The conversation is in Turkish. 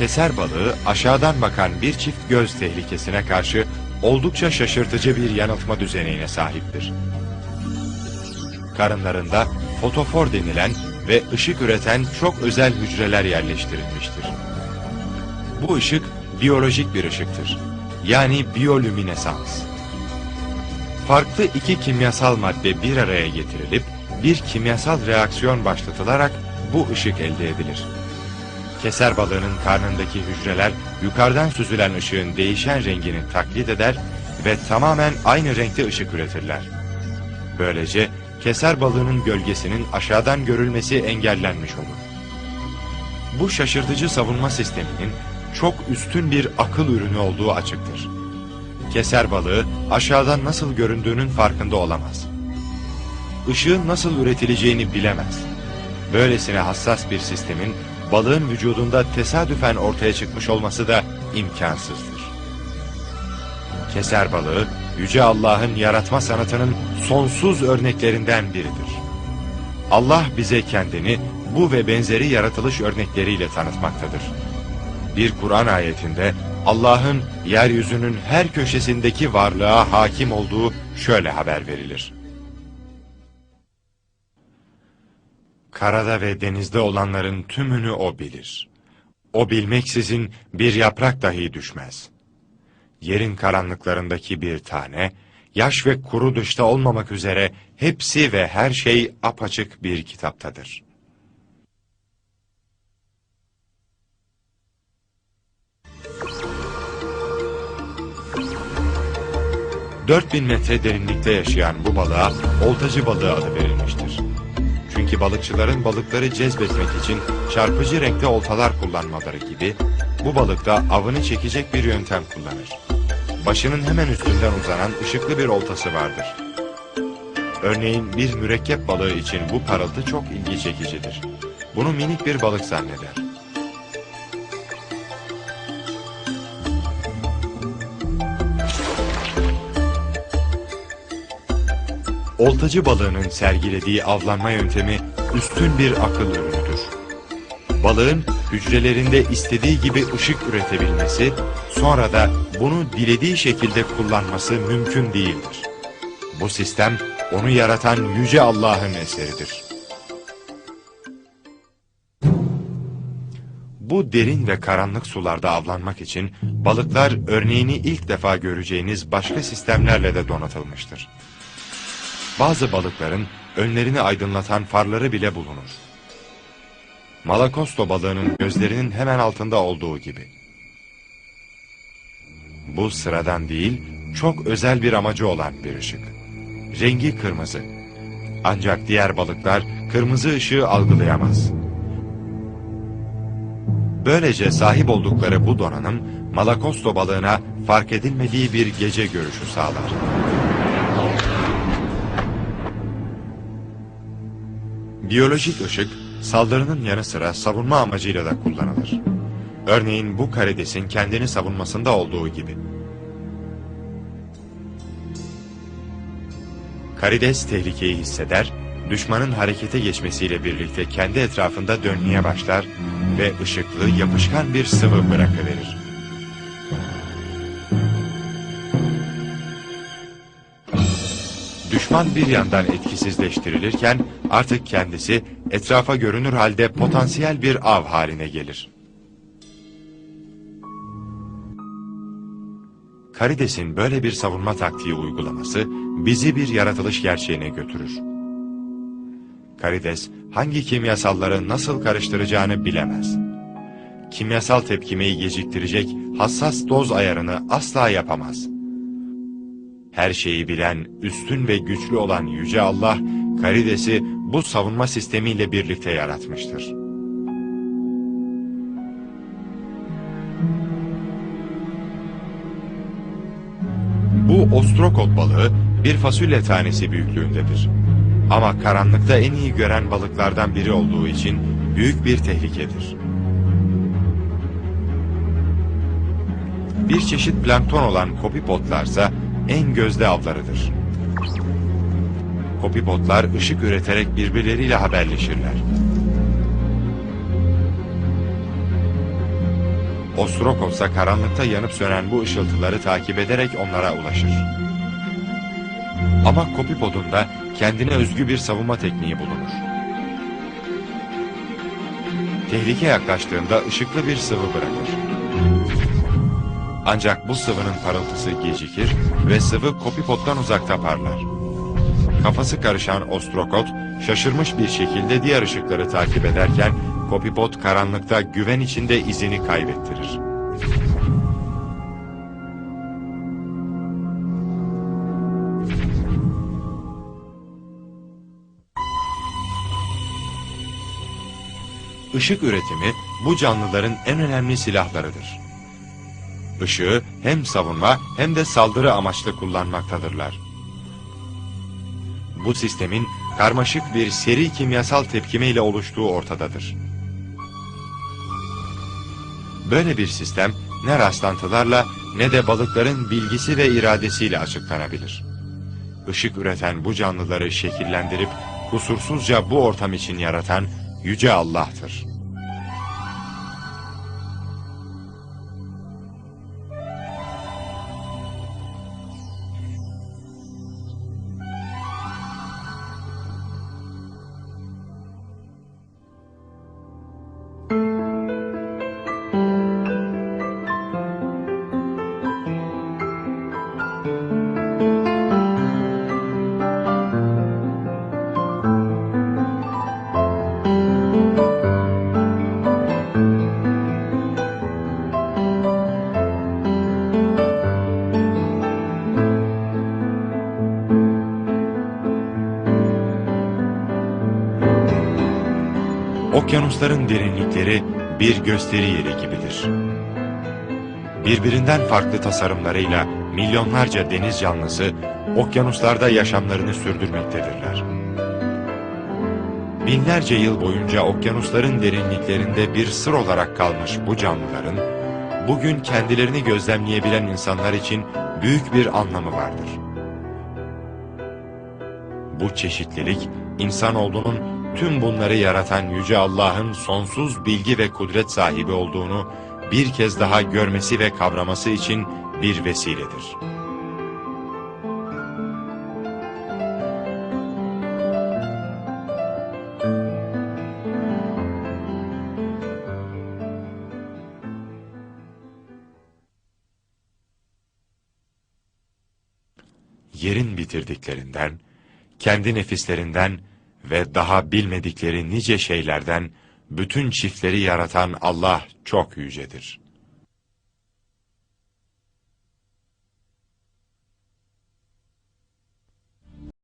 Keser balığı aşağıdan bakan bir çift göz tehlikesine karşı oldukça şaşırtıcı bir yanıltma düzenine sahiptir. Karınlarında fotofor denilen ve ışık üreten çok özel hücreler yerleştirilmiştir. Bu ışık biyolojik bir ışıktır. Yani biyolüminesans. Farklı iki kimyasal madde bir araya getirilip bir kimyasal reaksiyon başlatılarak bu ışık elde edilir. Keser balığının karnındaki hücreler yukarıdan süzülen ışığın değişen rengini taklit eder ve tamamen aynı renkte ışık üretirler. Böylece keser balığının gölgesinin aşağıdan görülmesi engellenmiş olur. Bu şaşırtıcı savunma sisteminin çok üstün bir akıl ürünü olduğu açıktır. Keser balığı aşağıdan nasıl göründüğünün farkında olamaz. Işığın nasıl üretileceğini bilemez. Böylesine hassas bir sistemin balığın vücudunda tesadüfen ortaya çıkmış olması da imkansızdır. Keser balığı, Yüce Allah'ın yaratma sanatının sonsuz örneklerinden biridir. Allah bize kendini bu ve benzeri yaratılış örnekleriyle tanıtmaktadır. Bir Kur'an ayetinde Allah'ın yeryüzünün her köşesindeki varlığa hakim olduğu şöyle haber verilir. Karada ve denizde olanların tümünü o bilir. O bilmeksizin bir yaprak dahi düşmez. Yerin karanlıklarındaki bir tane, yaş ve kuru dışta olmamak üzere hepsi ve her şey apaçık bir kitaptadır. ...4000 metre derinlikte yaşayan bu balığa oltacı balığı adı verilmiştir. Çünkü balıkçıların balıkları cezbetmek için çarpıcı renkte oltalar kullanmaları gibi bu balık da avını çekecek bir yöntem kullanır. Başının hemen üstünden uzanan ışıklı bir oltası vardır. Örneğin bir mürekkep balığı için bu parıltı çok ilgi çekicidir. Bunu minik bir balık zanneder. Oltacı balığının sergilediği avlanma yöntemi üstün bir akıl ürünüdür. Balığın hücrelerinde istediği gibi ışık üretebilmesi, sonra da bunu dilediği şekilde kullanması mümkün değildir. Bu sistem onu yaratan Yüce Allah'ın eseridir. Bu derin ve karanlık sularda avlanmak için balıklar örneğini ilk defa göreceğiniz başka sistemlerle de donatılmıştır. Bazı balıkların önlerini aydınlatan farları bile bulunur. Malakosto balığının gözlerinin hemen altında olduğu gibi. Bu sıradan değil, çok özel bir amacı olan bir ışık. Rengi kırmızı. Ancak diğer balıklar kırmızı ışığı algılayamaz. Böylece sahip oldukları bu donanım, Malakosto balığına fark edilmediği bir gece görüşü sağlar. Biyolojik ışık, saldırının yanı sıra savunma amacıyla da kullanılır. Örneğin bu karidesin kendini savunmasında olduğu gibi. Karides tehlikeyi hisseder, düşmanın harekete geçmesiyle birlikte kendi etrafında dönmeye başlar ve ışıklı yapışkan bir sıvı bırakıverir. Düşman bir yandan etkisizleştirilirken artık kendisi etrafa görünür halde potansiyel bir av haline gelir. Karides'in böyle bir savunma taktiği uygulaması bizi bir yaratılış gerçeğine götürür. Karides hangi kimyasalları nasıl karıştıracağını bilemez. Kimyasal tepkimeyi geciktirecek hassas doz ayarını asla yapamaz. Her şeyi bilen, üstün ve güçlü olan Yüce Allah, Karides'i bu savunma sistemiyle birlikte yaratmıştır. Bu ostrokot balığı bir fasulye tanesi büyüklüğündedir. Ama karanlıkta en iyi gören balıklardan biri olduğu için büyük bir tehlikedir. Bir çeşit plankton olan kopipotlarsa en gözde avlarıdır. Kopipotlar ışık üreterek birbirleriyle haberleşirler. Ostrokos ise karanlıkta yanıp sönen bu ışıltıları takip ederek onlara ulaşır. Ama Kopipod'un da kendine özgü bir savunma tekniği bulunur. Tehlike yaklaştığında ışıklı bir sıvı bırakır. Ancak bu sıvının parıltısı gecikir ve sıvı Kopipod'dan uzakta parlar. Kafası karışan Ostrokot şaşırmış bir şekilde diğer ışıkları takip ederken Kopipod karanlıkta güven içinde izini kaybettirir. Işık üretimi bu canlıların en önemli silahlarıdır. Işığı hem savunma hem de saldırı amaçlı kullanmaktadırlar. Bu sistemin karmaşık bir seri kimyasal tepkime ile oluştuğu ortadadır. Böyle bir sistem ne rastlantılarla ne de balıkların bilgisi ve iradesiyle açıklanabilir. Işık üreten bu canlıları şekillendirip kusursuzca bu ortam için yaratan Yüce Allah'tır. Okyanusların derinlikleri bir gösteri yeri gibidir. Birbirinden farklı tasarımlarıyla milyonlarca deniz canlısı okyanuslarda yaşamlarını sürdürmektedirler. Binlerce yıl boyunca okyanusların derinliklerinde bir sır olarak kalmış bu canlıların, bugün kendilerini gözlemleyebilen insanlar için büyük bir anlamı vardır. Bu çeşitlilik, insanoğlunun tüm bunları yaratan Yüce Allah'ın sonsuz bilgi ve kudret sahibi olduğunu bir kez daha görmesi ve kavraması için bir vesiledir. Yerin bitirdiklerinden, kendi nefislerinden ve daha bilmedikleri nice şeylerden bütün çiftleri yaratan Allah çok yücedir.